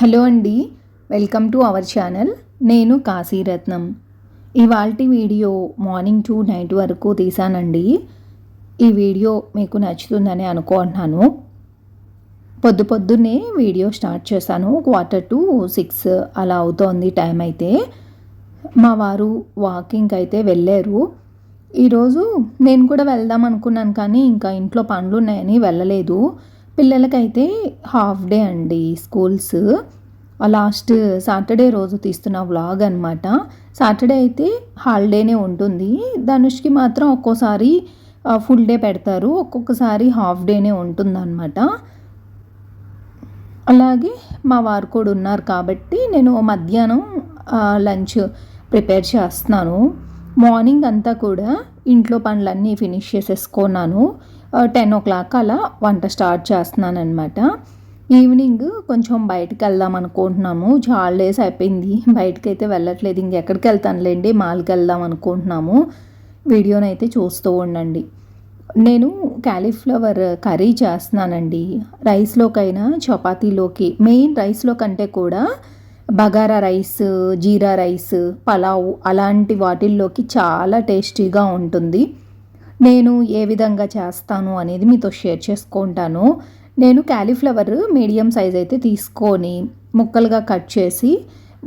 Hello అండి welcome to our channel. నేను కాశీరత్నం ఇవాల్టి వీడియో మార్నింగ్ టు నైట్ వరకు తీసానండి. ఈ వీడియో మీకు నచ్చుతుందని అనుకుంటున్నాను. పొద్దు పొద్దున్నే వీడియో స్టార్ట్ చేశాను. క్వార్టర్ టు సిక్స్ అలా అవుతోంది టైం అయితే. మా వారు వాకింగ్కి అయితే వెళ్ళారు. ఈరోజు నేను కూడా వెళ్దాం అనుకున్నాను కానీ ఇంకా ఇంట్లో పనులు ఉన్నాయని వెళ్ళలేదు. పిల్లలకైతే హాఫ్ డే అండి స్కూల్స్. లాస్ట్ సాటర్డే రోజు తీస్తున్న వ్లాగ్ అనమాట సాటర్డే అయితే హాలిడేనే ఉంటుంది. ధనుష్కి మాత్రం ఒక్కోసారి ఫుల్ డే పెడతారు. ఒక్కొక్కసారి హాఫ్ డేనే ఉంటుందన్నమాట. అలాగే మా వారు కూడా ఉన్నారు కాబట్టి నేను మధ్యాహ్నం లంచ్ ప్రిపేర్ చేస్తున్నాను. మార్నింగ్ అంతా కూడా ఇంట్లో పనులన్నీ ఫినిష్ చేసేసుకున్నాను. టెన్ ఓ క్లాక్ అలా వంట స్టార్ట్ చేస్తున్నాను అనమాట ఈవినింగ్ కొంచెం బయటకు వెళ్దాం అనుకుంటున్నాము. చాలా డేస్ అయిపోయింది. బయటకైతే అయితే వెళ్ళట్లేదు. ఇంకెక్కడికి వెళ్తానులేండి. మాల్కి వెళ్దాం అనుకుంటున్నాము. వీడియోనైతే చూస్తూ ఉండండి. నేను క్యాలీఫ్లవర్ కర్రీ చేస్తున్నానండి. రైస్లోకైనా చపాతీలోకి మెయిన్ రైస్లో కంటే కూడా బగారా రైస్ జీరా రైస్ పలావ్ అలాంటి వాటిల్లోకి చాలా టేస్టీగా ఉంటుంది. నేను ఏ విధంగా చేస్తాను అనేది మీతో షేర్ చేసుకుంటాను. నేను క్యాలీఫ్లవర్ మీడియం సైజ్ అయితే తీసుకొని ముక్కలుగా కట్ చేసి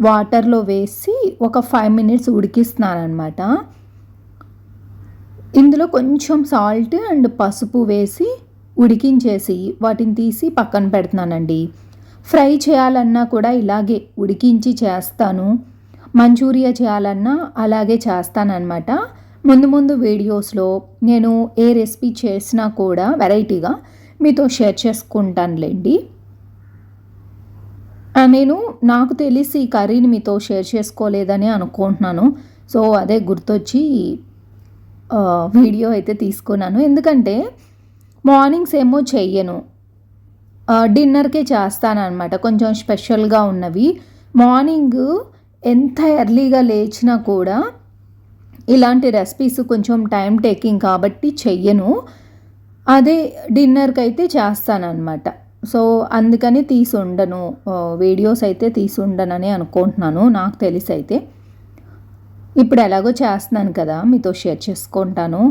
వాటర్లో వేసి ఒక ఫైవ్ మినిట్స్ ఉడికిస్తున్నానమాట ఇందులో కొంచెం సాల్ట్ అండ్ పసుపు వేసి ఉడికించేసి వాటిని తీసి పక్కన పెడుతున్నానండి. ఫ్రై చేయాలన్నా కూడా ఇలాగే ఉడికించి చేస్తాను. మంచూరియా చేయాలన్నా అలాగే చేస్తానన్నమాట. ముందు ముందు వీడియోస్లో నేను ఏ రెసిపీ చేసినా కూడా వెరైటీగా మీతో షేర్ చేసుకుంటానులేండి. నేను నాకు తెలిసి ఈ కర్రీని మీతో షేర్ చేసుకోలేదని అనుకుంటున్నాను. సో అదే గుర్తొచ్చి వీడియో అయితే తీసుకున్నాను. ఎందుకంటే మార్నింగ్స్ ఏమో చెయ్యను. డిన్నర్కే చేస్తానమాట కొంచెం స్పెషల్గా ఉన్నవి. మార్నింగ్ ఎంత ఎర్లీగా లేచినా కూడా ఇలాంటి రెసిపీస్ కొంచెం టైం టేకింగ్ కాబట్టి చెయ్యను. అదే డిన్నర్కి అయితే చేస్తానన్నమాట. సో అందుకని తీసి ఉండను. వీడియోస్ అయితే తీసి ఉండనని అనుకుంటున్నాను. నాకు తెలిసి అయితే. ఇప్పుడు ఎలాగో చేస్తున్నాను కదా మీతో షేర్ చేసుకుంటాను.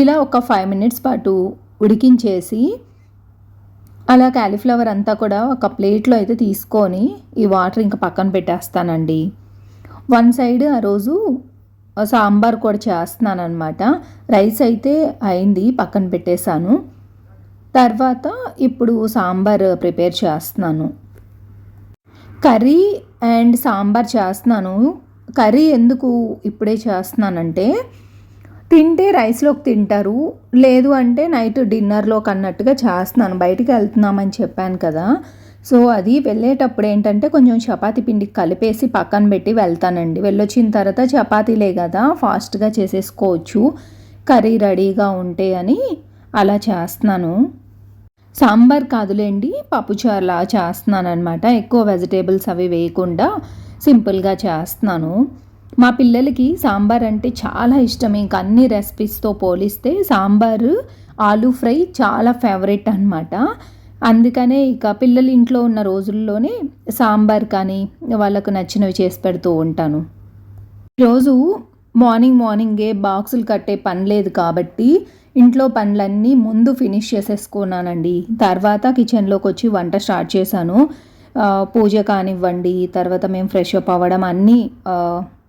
ఇలా ఒక ఫైవ్ మినిట్స్ పాటు ఉడికించేసి అలా క్యాలీఫ్లవర్ అంతా కూడా ఒక ప్లేట్లో అయితే తీసుకొని ఈ వాటర్ ఇంకా పక్కన పెట్టేస్తానండి. వన్ సైడ్ ఆ రోజు సాంబార్ కూడా చేస్తున్నాను అనమాట రైస్ అయితే అయింది పక్కన పెట్టేశాను. తర్వాత ఇప్పుడు సాంబార్ ప్రిపేర్ చేస్తున్నాను. కర్రీ అండ్ సాంబార్ చేస్తున్నాను. కర్రీ ఎందుకు ఇప్పుడే చేస్తున్నానంటే తింటే రైస్లోకి తింటారు లేదు అంటే నైట్ డిన్నర్లోకి అన్నట్టుగా చేస్తున్నాను. బయటికి వెళ్తున్నామని చెప్పాను కదా. సో అది వెళ్ళేటప్పుడు ఏంటంటే కొంచెం చపాతీ పిండి కలిపేసి పక్కన పెట్టి వెళ్తానండి. వెళ్ళొచ్చిన తర్వాత చపాతీలే కదా ఫాస్ట్గా చేసేసుకోవచ్చు. కర్రీ రెడీగా ఉంటే అని అలా చేస్తున్నాను. సాంబార్ కాదులేండి పప్పుచారులా చేస్తున్నాను అనమాట ఎక్కువ వెజిటేబుల్స్ అవి వేయకుండా సింపుల్గా చేస్తున్నాను. మా పిల్లలకి సాంబార్ అంటే చాలా ఇష్టం. ఇంకా అన్ని రెసిపీస్తో పోలిస్తే సాంబారు ఆలూ ఫ్రై చాలా ఫేవరెట్ అనమాట అందుకనే ఇక పిల్లలు ఇంట్లో ఉన్న రోజుల్లోనే సాంబార్ కానీ వాళ్ళకు నచ్చినవి చేసి పెడుతూ ఉంటాను. ఈరోజు మార్నింగ్ మార్నింగే బాక్సులు కట్టే పని లేదు కాబట్టి ఇంట్లో పనులన్నీ ముందు ఫినిష్ చేసేసుకున్నానండి. తర్వాత కిచెన్లోకి వచ్చి వంట స్టార్ట్ చేశాను. పూజ కానివ్వండి తర్వాత మేము ఫ్రెష్ అప్ అవ్వడం అన్నీ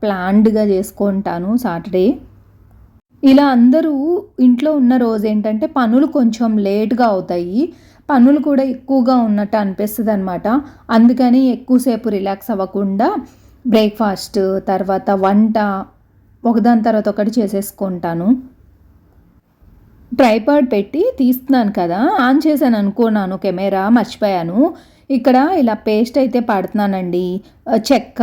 ప్లాన్డ్గా చేసుకుంటాను సాటర్డే. ఇలా అందరూ ఇంట్లో ఉన్న రోజు ఏంటంటే పనులు కొంచెం లేట్గా అవుతాయి. పనులు కూడా ఎక్కువగా ఉన్నట్టు అనిపిస్తుంది అనమాట అందుకని ఎక్కువసేపు రిలాక్స్ అవ్వకుండా బ్రేక్ఫాస్ట్ తర్వాత వంట ఒకదాని తర్వాత ఒకటి చేసేసుకుంటాను. ట్రైపాడ్ పెట్టి తీస్తున్నాను కదా ఆన్ చేశాను అనుకున్నాను కెమెరా మర్చిపోయాను. ఇక్కడ ఇలా పేస్ట్ అయితే పడుతున్నానండి. చెక్క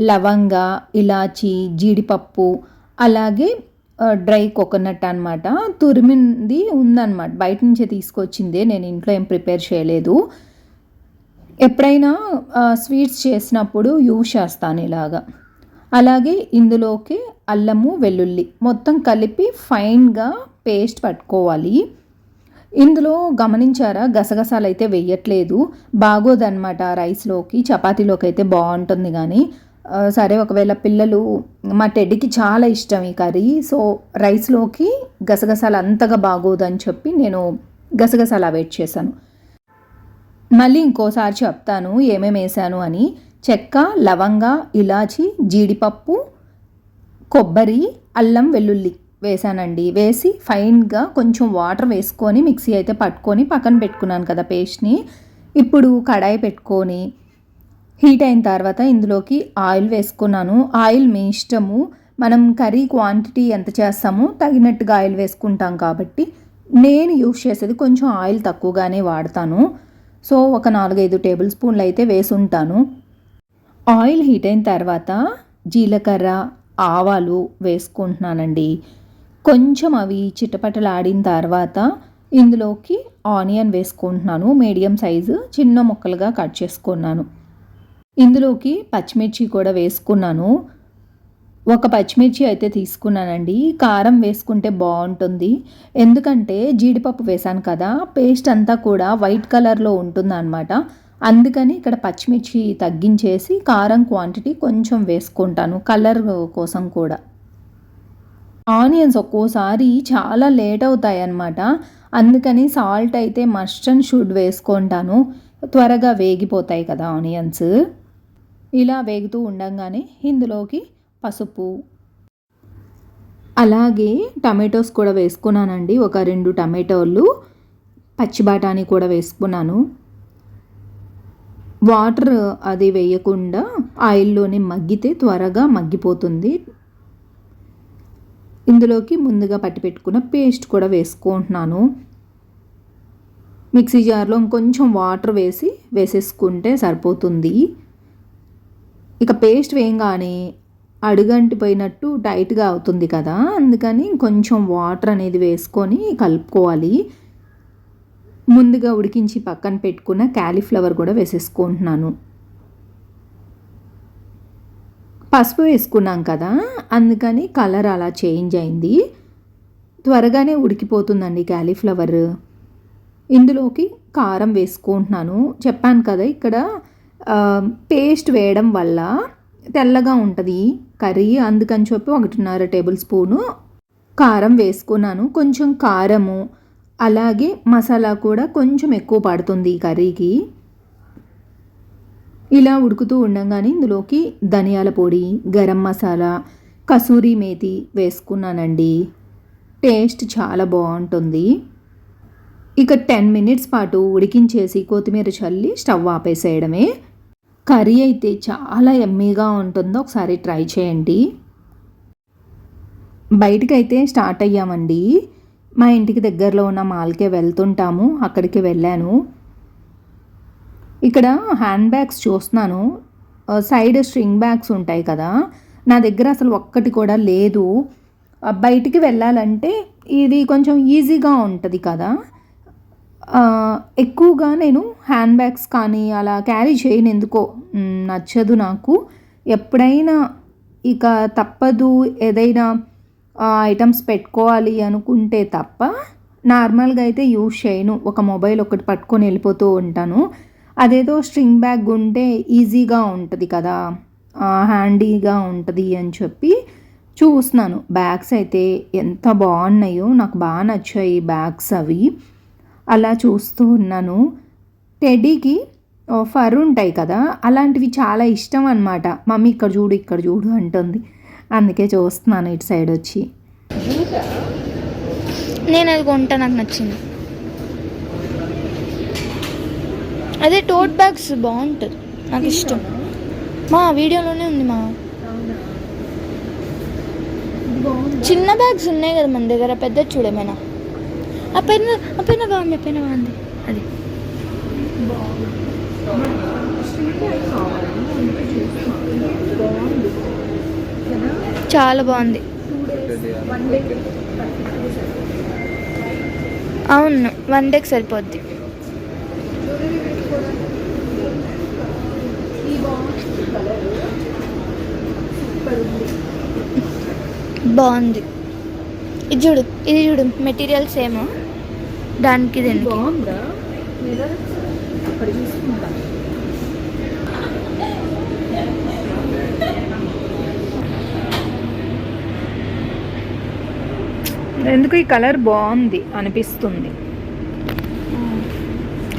లవంగ ఇలాచి జీడిపప్పు అలాగే డ్రై కోకోనట్ అనమాట తురిమింది ఉందన్నమాట. బయట నుంచే తీసుకొచ్చిందే. నేను ఇంట్లో ఏం ప్రిపేర్ చేయలేదు. ఎప్పుడైనా స్వీట్స్ చేసినప్పుడు యూజ్ చేస్తాను ఇలాగా. అలాగే ఇందులోకి అల్లము వెల్లుల్లి మొత్తం కలిపి ఫైన్గా పేస్ట్ పట్టుకోవాలి. ఇందులో గమనించారా? గసగసాలు అయితే వెయ్యట్లేదు బాగోదన్నమాట రైస్లోకి చపాతీలోకి అయితే బాగుంటుంది కానీ సరే ఒకవేళ పిల్లలు మా టెడ్డీకి చాలా ఇష్టం ఈ కర్రీ సో రైస్లోకి గసగసాలు అంతగా బాగోదని చెప్పి నేను గసగసాలు వెయిట్ చేశాను. మళ్ళీ ఇంకోసారి చెప్తాను ఏమేమి వేసాను అని. చెక్క లవంగ ఇలాచి జీడిపప్పు కొబ్బరి అల్లం వెల్లుల్లి వేసానండి వేసి ఫైన్గా కొంచెం వాటర్ వేసుకొని మిక్సీ అయితే పట్టుకొని పక్కన పెట్టుకున్నాను కదా పేస్ట్ని. ఇప్పుడు కడాయి పెట్టుకొని హీట్ అయిన తర్వాత ఇందులోకి ఆయిల్ వేసుకున్నాను. ఆయిల్ మీ ఇష్టము. మనం కర్రీ క్వాంటిటీ ఎంత చేస్తామో తగినట్టుగా ఆయిల్ వేసుకుంటాం కాబట్టి నేను యూస్ చేసేది కొంచెం ఆయిల్ తక్కువగానే వాడతాను. సో ఒక నాలుగైదు టేబుల్ స్పూన్లు అయితే వేసుంటాను. ఆయిల్ హీట్ అయిన తర్వాత జీలకర్ర ఆవాలు వేసుకుంటున్నానండి. కొంచెం అవి చిటపటలాడిన తర్వాత ఇందులోకి ఆనియన్ వేసుకుంటున్నాను. మీడియం సైజు చిన్న ముక్కలుగా కట్ చేసుకున్నాను. ఇందులోకి పచ్చిమిర్చి కూడా వేసుకున్నాను. ఒక పచ్చిమిర్చి అయితే తీసుకున్నానండి. కారం వేసుకుంటే బాగుంటుంది. ఎందుకంటే జీడిపప్పు వేశాను కదా పేస్ట్ అంతా కూడా వైట్ కలర్లో ఉంటుందన్నమాట. అందుకని ఇక్కడ పచ్చిమిర్చి తగ్గించేసి కారం క్వాంటిటీ కొంచెం వేసుకుంటాను కలర్ కోసం కూడా. ఆనియన్స్ ఒక్కోసారి చాలా లేట్ అవుతాయి అన్నమాట అందుకని సాల్ట్ అయితే మస్ట్ అండ్ షుడ్ వేసుకుంటాను. త్వరగా వేగిపోతాయి కదా ఆనియన్స్. ఇలా వేగుతూ ఉండంగానే ఇందులోకి పసుపు. అలాగే టమాటోస్ కూడా వేసుకున్నానండి. ఒక రెండు టమాటోలు. పచ్చి బఠానీ కూడా వేసుకున్నాను. వాటర్ అది వేయకుండా ఆయిల్లోనే మగ్గితే త్వరగా మగ్గిపోతుంది. ఇందులోకి ముందుగా పట్టి పెట్టుకున్న పేస్ట్ కూడా వేసుకుంటున్నాను. మిక్సీ జార్లో ఇంకొంచెం వాటర్ వేసి వేసేసుకుంటే సరిపోతుంది. ఇక పేస్ట్ వేయంగానే అడుగంటిపోయినట్టు టైట్గా అవుతుంది కదా అందుకని కొంచెం వాటర్ అనేది వేసుకొని కలుపుకోవాలి. ముందుగా ఉడికించి పక్కన పెట్టుకున్న క్యాలీఫ్లవర్ కూడా వేసేసుకుంటున్నాను. పసుపు వేసుకున్నాం కదా అందుకని కలర్ అలా చేంజ్ అయింది. త్వరగానే ఉడికిపోతుందండి క్యాలీఫ్లవర్. ఇందులోకి కారం వేసుకుంటున్నాను. చెప్పాను కదా ఇక్కడ పేస్ట్ వేయడం వల్ల తెల్లగా ఉంటుంది. కర్రీ అందుకని చెప్పి ఒకటిన్నర టేబుల్ స్పూను కారం వేసుకున్నాను. కొంచెం కారము అలాగే మసాలా కూడా కొంచెం ఎక్కువ పడుతుంది ఈ కర్రీకి. ఇలా ఉడుకుతూ ఉండగానే ఇందులోకి ధనియాల పొడి గరం మసాలా కసూరి మేతి వేసుకున్నానండి. టేస్ట్ చాలా బాగుంటుంది. ఇక టెన్ మినిట్స్ పాటు ఉడికించేసి కొత్తిమీర చల్లి స్టవ్ ఆపేసేయడమే. కర్రీ అయితే చాలా ఎమ్మీగా ఉంటుందో ఒకసారి ట్రై చేయండి. బయటికైతే స్టార్ట్ అయ్యామండి. మా ఇంటికి దగ్గరలో ఉన్న మాల్కే వెళ్తుంటాము అక్కడికి వెళ్ళాను. ఇక్కడ హ్యాండ్ బ్యాగ్స్ చూస్తున్నాను. సైడ్ స్ట్రింగ్ బ్యాగ్స్ ఉంటాయి కదా నా దగ్గర అసలు ఒక్కటి కూడా లేదు. బయటికి వెళ్ళాలంటే ఇది కొంచెం ఈజీగా ఉంటుంది కదా. ఎక్కువగా నేను హ్యాండ్ బ్యాగ్స్ కానీ అలా క్యారీ చేయను ఎందుకో. నచ్చదు నాకు. ఎప్పుడైనా ఇక తప్పదు ఏదైనా ఐటమ్స్ పెట్టుకోవాలి అనుకుంటే తప్ప నార్మల్గా అయితే యూజ్ చేయను. ఒక మొబైల్ ఒకటి పట్టుకొని వెళ్ళిపోతూ ఉంటాను. అదేదో స్ట్రింగ్ బ్యాగ్ ఉంటే ఈజీగా ఉంటుంది కదా. హ్యాండీగా ఉంటుంది అని చెప్పి చూస్తున్నాను. బ్యాగ్స్ అయితే ఎంత బాగున్నాయో నాకు బాగా నచ్చాయి బ్యాగ్స్ అవి. అలా చూస్తూ ఉన్నాను. టెడ్డీకి ఓ, ఫర్ ఉంటాయి కదా అలాంటివి చాలా ఇష్టం అనమాట మమ్మీ ఇక్కడ చూడు ఇక్కడ చూడు అంటుంది. అందుకే చూస్తున్నాను ఇటు సైడ్ వచ్చి. నేను అది కొంటా నాకు నచ్చింది. అదే టోట్ బ్యాగ్స్ బాగుంటుంది నాకు ఇష్టం. మా వీడియోలోనే ఉంది మా. చిన్న బ్యాగ్స్ ఉన్నాయి కదా మన దగ్గర పెద్ద చూడేమైనా ఆ పెన్ ఆ పెన్ బాగుంది ఆ పెన్ బాగుంది. అది. చాలా బాగుంది. అవును వన్ డేకి సరిపోద్ది. బాగుంది. ఇది చూడు ఇది చూడు మెటీరియల్ సేమ్ దానికి ఎందుకు ఈ కలర్ బాగుంది అనిపిస్తుంది.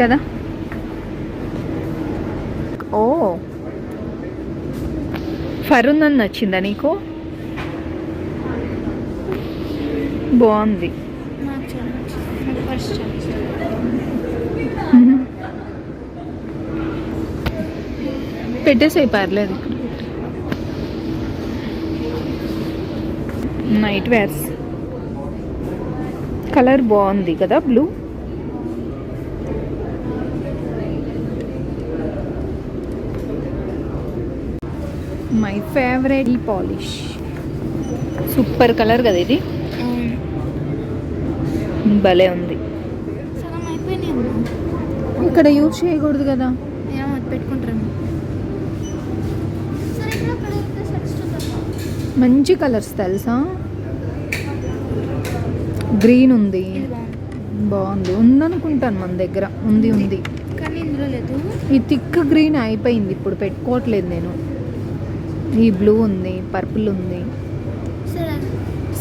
కదా? ఓ. ఫర్ ఉందని నచ్చిందా నీకు? బాగుంది. పెట్టేసే పర్లేదు. నైట్ వేర్స్ కలర్ బాగుంది కదా బ్లూ మై ఫేవరెట్ ఈ పాలిష్ సూపర్ కలర్ కదా ఇది. భలే ఉంది. ఇక్కడ యూజ్ చేయకూడదు కదా. మంచి కలర్స్ తెలుసా? గ్రీన్ ఉంది. బాగుంది. ఉందనుకుంటాను మన దగ్గర. ఉంది. ఉంది. కానీ ఇందులో లేదు. ఈ థిక్ గ్రీన్ అయిపోయింది. ఇప్పుడు పెట్టుకోవట్లేదు నేను. ఈ బ్లూ ఉంది పర్పుల్ ఉంది. సరే.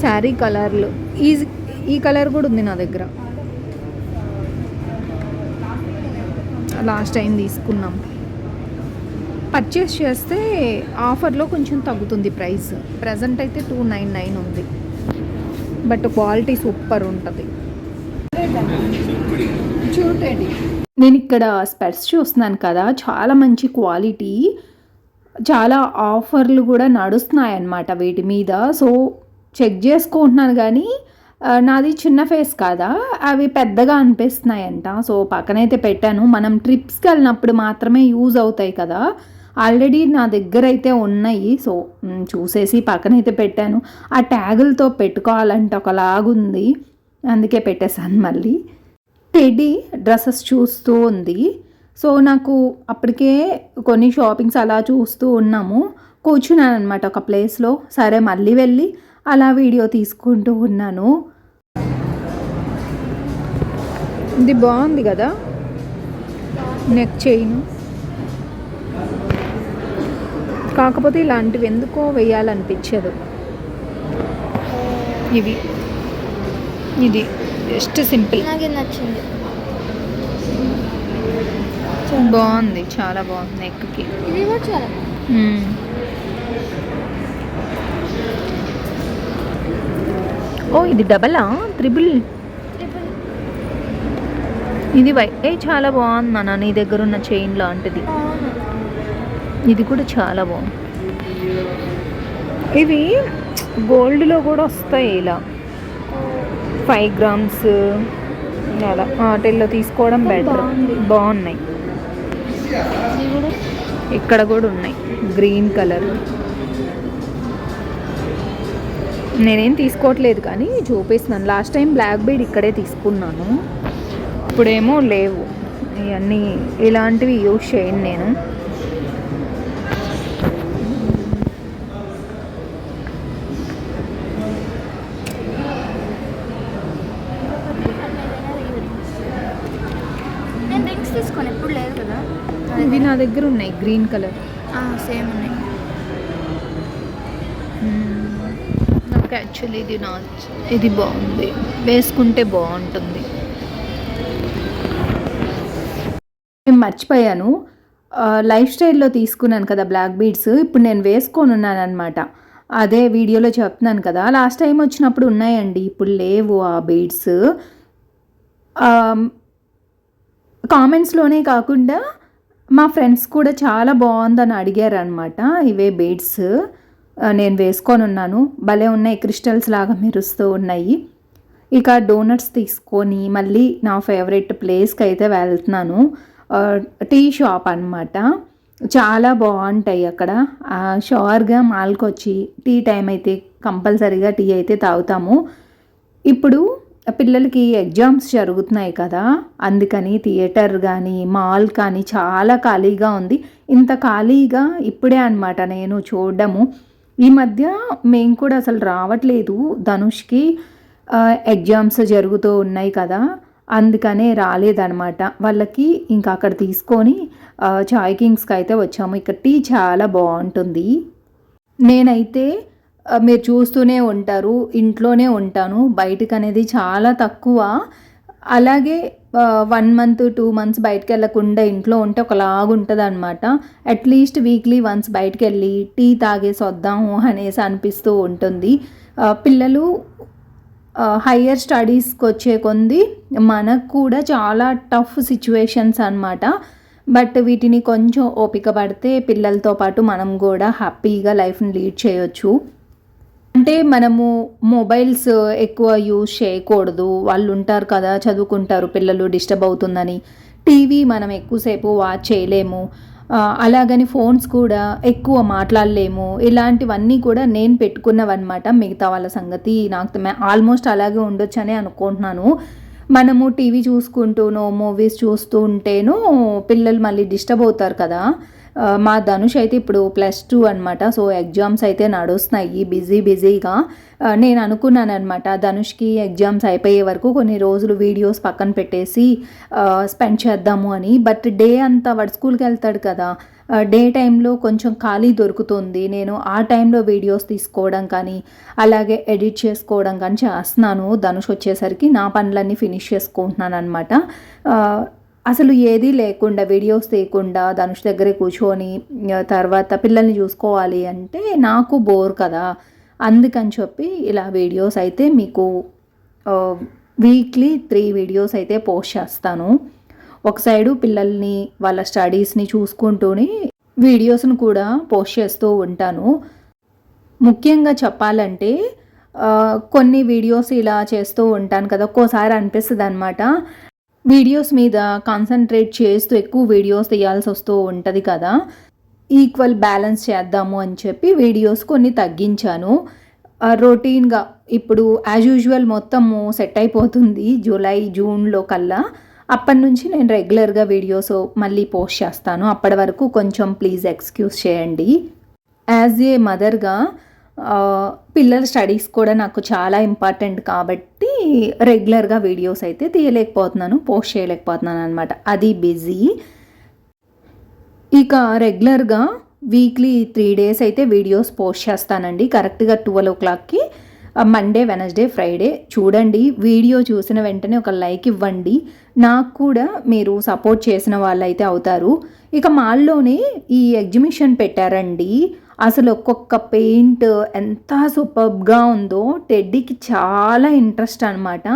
శారీ కలర్లు. ఈ ఈ కలర్ కూడా ఉంది నా దగ్గర. లాస్ట్ టైం తీసుకున్నాం. పర్చేస్ చేస్తే ఆఫర్లో కొంచెం తగ్గుతుంది ప్రైస్. ప్రజెంట్ అయితే టూ నైన్ నైన్ ఉంది. బట్ క్వాలిటీ సూపర్ ఉంటుంది. చూడండి నేను ఇక్కడ స్పెట్స్ చూస్తున్నాను కదా. చాలా మంచి క్వాలిటీ చాలా ఆఫర్లు కూడా నడుస్తున్నాయి అన్నమాట వీటి మీద. సో చెక్ చేసుకుంటున్నాను కానీ నాది చిన్న ఫేస్ కాదా? అవి పెద్దగా అనిపిస్తున్నాయంట. సో పక్కనైతే పెట్టాను. మనం ట్రిప్స్కి వెళ్ళినప్పుడు మాత్రమే యూజ్ అవుతాయి కదా. ఆల్రెడీ నా దగ్గర అయితే ఉన్నాయి. సో చూసేసి పక్కనైతే పెట్టాను. ఆ ట్యాగులతో పెట్టుకోవాలంటే ఒకలాగుంది. అందుకే పెట్టేశాను మళ్ళీ. టెడీ డ్రెస్సెస్ చూస్తూ ఉంది. సో నాకు అప్పటికే కొన్ని షాపింగ్స్ అలా చూస్తూ ఉన్నాము. కూర్చున్నాను అనమాట ఒక ప్లేస్లో. సరే మళ్ళీ వెళ్ళి అలా వీడియో తీసుకుంటూ ఉన్నాను. ఇది బాగుంది కదా? నెక్ చైన్ కాకపోతే ఇలాంటివి ఎందుకో వేయాలనిపించదు. ఇవి. ఇది జస్ట్ సింపుల్. నచ్చింది. బాగుంది చాలా బాగుంది నెక్కి. ఓ ఇది డబలా త్రిబుల్ ఇది వై ఏ చాలా బాగుంది నాన్న నీ దగ్గర ఉన్న చైన్ లాంటిది. ఇది కూడా చాలా బాగుంది. ఇవి గోల్డ్లో కూడా వస్తాయి ఇలా. ఫైవ్ గ్రామ్స్ అలా. వాటిల్లో తీసుకోవడం బెటర్. బాగున్నాయి. ఇక్కడ కూడా ఉన్నాయి. Green colour. నేనేం తీసుకోవట్లేదు కానీ చూపిస్తున్నాను. లాస్ట్ టైం బ్లాక్ బీడ్ ఇక్కడే తీసుకున్నాను. ఇప్పుడేమో లేవు. ఇవన్నీ ఇలాంటివి యూజ్ చేయను నేను. తీసుకోను ఎప్పుడు లేదు కదా. ఇవి నా దగ్గర ఉన్నాయి గ్రీన్ కలర్. సేమ్ ఉన్నాయి. నాకు యాక్చువల్లీ ఇది నా ఇది బాగుంది. వేసుకుంటే బాగుంటుంది. మర్చిపోయాను. లైఫ్ స్టైల్లో తీసుకున్నాను కదా బ్లాక్ బీడ్స్. ఇప్పుడు నేను వేసుకొని ఉన్నాను అనమాట అదే వీడియోలో చెప్తున్నాను కదా. లాస్ట్ టైం వచ్చినప్పుడు ఉన్నాయండి. ఇప్పుడు లేవు ఆ బీడ్స్. కామెంట్స్లోనే కాకుండా మా ఫ్రెండ్స్ కూడా చాలా బాగుందని అడిగారు అనమాట ఇవే బీడ్స్. నేను వేసుకొని ఉన్నాను భలే ఉన్నాయి క్రిస్టల్స్ లాగా మెరుస్తూ ఉన్నాయి. ఇక డోనట్స్ తీసుకొని మళ్ళీ నా ఫేవరెట్ ప్లేస్కి అయితే వెళ్తున్నాను. టీ షాప్ అన్నమాట. చాలా బాగుంటాయి అక్కడ. షోర్గా మాల్కొచ్చి మాల్కి వచ్చి టీ టైం అయితే కంపల్సరీగా టీ అయితే తాగుతాము. ఇప్పుడు పిల్లలకి ఎగ్జామ్స్ జరుగుతున్నాయి కదా. అందుకని థియేటర్ కానీ మాల్ కానీ చాలా ఖాళీగా ఉంది. ఇంత ఖాళీగా ఇప్పుడే అనమాట నేను చూడడము. ఈ మధ్య మేము కూడా అసలు రావట్లేదు. ధనుష్కి ఎగ్జామ్స్ జరుగుతూ ఉన్నాయి కదా. అందుకనే రాలేదనమాట వాళ్ళకి ఇంకా అక్కడ తీసుకొని చాయ్ కింగ్స్కి అయితే వచ్చాము. ఇక్కడ టీ చాలా బాగుంటుంది. నేనైతే మీరు చూస్తూనే ఉంటారు ఇంట్లోనే ఉంటాను. బయటకు అనేది చాలా తక్కువ. అలాగే వన్ మంత్ టూ మంత్స్ బయటకు వెళ్ళకుండా ఇంట్లో ఉంటే ఒకలాగుంటుంది అనమాట అట్లీస్ట్ వీక్లీ వన్స్ బయటకు వెళ్ళి టీ తాగేసి వద్దాము అనేసి అనిపిస్తూ ఉంటుంది. పిల్లలు హయ్యర్ స్టడీస్కి వచ్చే కొంది మనకు కూడా చాలా టఫ్ సిచ్యువేషన్స్ అన్నమాట. బట్ వీటిని కొంచెం ఓపిక పడితే పిల్లలతో పాటు మనం కూడా హ్యాపీగా లైఫ్ని లీడ్ చేయొచ్చు. అంటే మనము మొబైల్స్ ఎక్కువ యూజ్ చేయకూడదు. వాళ్ళు ఉంటారు కదా చదువుకుంటారు పిల్లలు డిస్టర్బ్ అవుతుందని. టీవీ మనం ఎక్కువసేపు వాచ్ చేయలేము. అలాగని ఫోన్స్ కూడా ఎక్కువ మాట్లాడలేము. ఇలాంటివన్నీ కూడా నేను పెట్టుకున్నవన్నమాట. మిగతా వాళ్ళ సంగతి నాకు ఆల్మోస్ట్ అలాగే ఉండొచ్చనే అనుకుంటున్నాను. మనము టీవీ చూసుకుంటూనో మూవీస్ చూస్తూ ఉంటేనో పిల్లలు మళ్ళీ డిస్టర్బ్ అవుతారు కదా. మా ధనుష్ అయితే ఇప్పుడు ప్లస్ టూ అనమాట సో ఎగ్జామ్స్ అయితే నడుస్తున్నాయి. బిజీ బిజీగా నేను అనుకున్నాను అనమాట ధనుష్కి ఎగ్జామ్స్ అయిపోయే వరకు కొన్ని రోజులు వీడియోస్ పక్కన పెట్టేసి స్పెండ్ చేద్దాము అని. బట్ డే అంతా వాడు స్కూల్కి వెళ్తాడు కదా. డే టైంలో కొంచెం ఖాళీ దొరుకుతుంది. నేను ఆ టైంలో వీడియోస్ తీసుకోవడం కానీ అలాగే ఎడిట్ చేసుకోవడం కానీ చేస్తున్నాను. ధనుష్ వచ్చేసరికి నా పనులన్నీ ఫినిష్ చేసుకుంటున్నాను అనమాట అసలు ఏదీ లేకుండా వీడియోస్ తీయకుండా ధనుష్ దగ్గరే కూర్చొని తర్వాత పిల్లల్ని చూసుకోవాలి అంటే నాకు బోర్ కదా. అందుకని చెప్పి ఇలా వీడియోస్ అయితే మీకు వీక్లీ త్రీ వీడియోస్ అయితే పోస్ట్ చేస్తాను. ఒక సైడు పిల్లల్ని వాళ్ళ స్టడీస్ని చూసుకుంటూనే వీడియోస్ను కూడా పోస్ట్ చేస్తూ ఉంటాను. ముఖ్యంగా చెప్పాలంటే కొన్ని వీడియోస్ ఇలా చేస్తూ ఉంటాను కదా ఒక్కోసారి అనిపిస్తుంది అనమాట వీడియోస్ మీద కాన్సన్ట్రేట్ చేస్తూ ఎక్కువ వీడియోస్ తీయాల్సి వస్తూ ఉంటుంది కదా. ఈక్వల్ బ్యాలెన్స్ చేద్దాము అని చెప్పి వీడియోస్ కొన్ని తగ్గించాను. రొటీన్గా ఇప్పుడు యాజ్ యూజువల్ మొత్తము సెట్ అయిపోతుంది జూలై జూన్లో కల్లా. అప్పటి నుంచి నేను రెగ్యులర్గా వీడియోస్ మళ్ళీ పోస్ట్ చేస్తాను. అప్పటి వరకు కొంచెం ప్లీజ్ ఎక్స్క్యూజ్ చేయండి. యాజ్ ఏ మదర్గా పిల్లల స్టడీస్ కూడా నాకు చాలా ఇంపార్టెంట్ కాబట్టి రెగ్యులర్గా వీడియోస్ అయితే తీయలేకపోతున్నాను పోస్ట్ చేయలేకపోతున్నాను అనమాట అది బిజీ. ఇక రెగ్యులర్గా వీక్లీ త్రీ డేస్ అయితే వీడియోస్ పోస్ట్ చేస్తానండి. కరెక్ట్గా ట్వెల్వ్ ఓ క్లాక్కి మండే వెనస్డే ఫ్రైడే. చూడండి వీడియో చూసిన వెంటనే ఒక లైక్ ఇవ్వండి. నాకు కూడా మీరు సపోర్ట్ చేసిన వాళ్ళైతే అవుతారు. ఇక మాల్లోనే ఈ ఎగ్జిబిషన్ పెట్టారండి. అసలు ఒక్కొక్క పెయింట్ ఎంత సూపర్గా ఉందో టెడ్డీకి చాలా ఇంట్రెస్ట్ అనమాట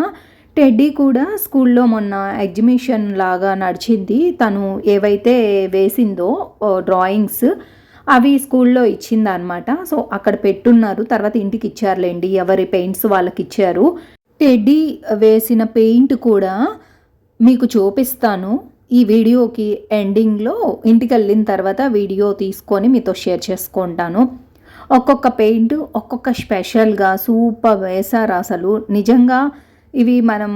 టెడ్డీ కూడా స్కూల్లో మొన్న ఎగ్జిబిషన్ లాగా నడిచింది. తను ఏవైతే వేసిందో డ్రాయింగ్స్ అవి స్కూల్లో ఇచ్చిందనమాట సో అక్కడ పెట్టున్నారు. తర్వాత ఇంటికి ఇచ్చారులేండి. ఎవరి పెయింట్స్ వాళ్ళకి ఇచ్చారు టెడ్డీ వేసిన పెయింట్ కూడా మీకు చూపిస్తాను. ఈ వీడియోకి ఎండింగ్లో ఇంటికి వెళ్ళిన తర్వాత వీడియో తీసుకొని మీతో షేర్ చేసుకుంటాను. ఒక్కొక్క పెయింట్ ఒక్కొక్క స్పెషల్గా సూపర్ వేసారు అసలు. నిజంగా ఇవి మనం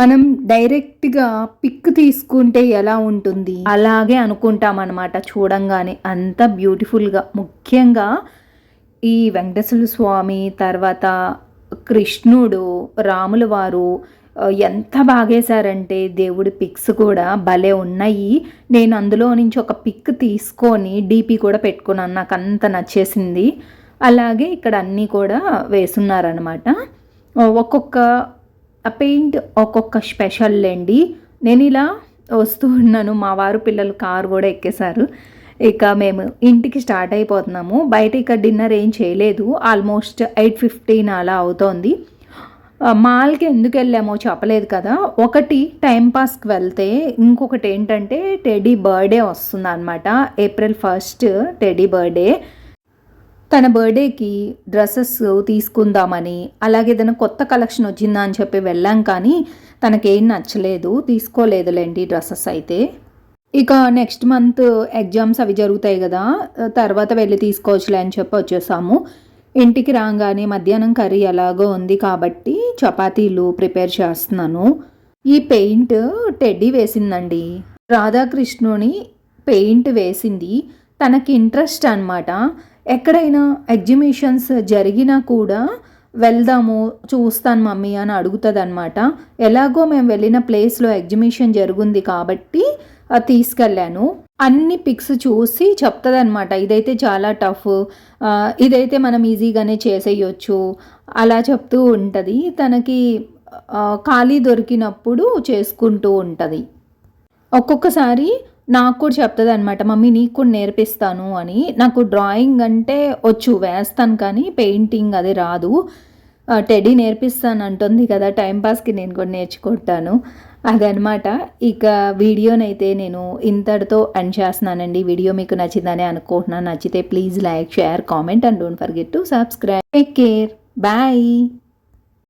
మనం డైరెక్ట్గా పిక్ తీసుకుంటే ఎలా ఉంటుంది? అలాగే అనుకుంటాం అనమాట చూడంగానే. అంత బ్యూటిఫుల్గా. ముఖ్యంగా ఈ వెంకటేశ్వర స్వామి తర్వాత కృష్ణుడు రాముల వారు ఎంత బాగేశారంటే దేవుడి పిక్స్ కూడా భలే ఉన్నాయి. నేను అందులో నుంచి ఒక పిక్ తీసుకొని డీపీ కూడా పెట్టుకున్నాను. నాకు అంత నచ్చేసింది. అలాగే ఇక్కడ అన్నీ కూడా వేసున్నారనమాట ఒక్కొక్క పెయింట్ ఒక్కొక్క స్పెషల్ అండి. నేను ఇలా వస్తూ ఉన్నాను. మా వారు పిల్లలు కారు కూడా ఎక్కేశారు. ఇక మేము ఇంటికి స్టార్ట్ అయిపోతున్నాము. బయట ఇక డిన్నర్ ఏం చేయలేదు. ఆల్మోస్ట్ ఎయిట్ ఫిఫ్టీన్ అలా అవుతోంది. మాల్కి ఎందుకు వెళ్ళామో చెప్పలేదు కదా. ఒకటి టైంపాస్కి వెళ్తే ఇంకొకటి ఏంటంటే టెడీ బర్త్డే వస్తుంది అనమాట ఏప్రిల్ ఫస్ట్ టెడీ బర్త్డే. తన బర్త్డేకి డ్రెస్సెస్ తీసుకుందామని అలాగే ఏదైనా కొత్త కలెక్షన్ వచ్చిందా అని చెప్పి వెళ్ళాం కానీ తనకేం నచ్చలేదు తీసుకోలేదులేండి డ్రెస్సెస్ అయితే. ఇక నెక్స్ట్ మంత్ ఎగ్జామ్స్ అవి జరుగుతాయి కదా తర్వాత వెళ్ళి తీసుకోవచ్చులే అని చెప్పి వచ్చేసాము. ఇంటికి రాగానే మధ్యాహ్నం కర్రీ ఎలాగో ఉంది కాబట్టి చపాతీలు ప్రిపేర్ చేస్తున్నాను. ఈ పెయింట్ టెడ్డీ వేసిందండి. రాధాకృష్ణుని పెయింట్ వేసింది. తనకి ఇంట్రెస్ట్ అన్నమాట. ఎక్కడైనా ఎగ్జిబిషన్స్ జరిగినా కూడా వెళ్దాము చూస్తాను మమ్మీ అని అడుగుతుంది అనమాట ఎలాగో మేము వెళ్ళిన ప్లేస్లో ఎగ్జిబిషన్ జరుగుంది కాబట్టి అది తీసుకెళ్ళాను. అన్ని పిక్స్ చూసి చెప్తుంది అనమాట ఇదైతే చాలా టఫ్. ఇదైతే మనం ఈజీగానే చేసేయచ్చు. అలా చెప్తూ ఉంటుంది. తనకి ఖాళీ దొరికినప్పుడు చేసుకుంటూ ఉంటుంది. ఒక్కొక్కసారి నాకు కూడా చెప్తుంది అనమాట మమ్మీ నీకు కూడా నేర్పిస్తాను అని. నాకు డ్రాయింగ్ అంటే వచ్చు వేస్తాను కానీ పెయింటింగ్ అది రాదు. టెడీ నేర్పిస్తాను అంటుంది కదా టైంపాస్కి నేను కూడా నేర్చుకుంటాను. అదనమాట. ఇక వీడియోనైతే నేను ఇంతటితో ఎండ్ చేస్తున్నానండి. వీడియో మీకు నచ్చిందని అనుకుంటున్నాను. నచ్చితే please like share comment and don't forget to subscribe. Take care. Bye.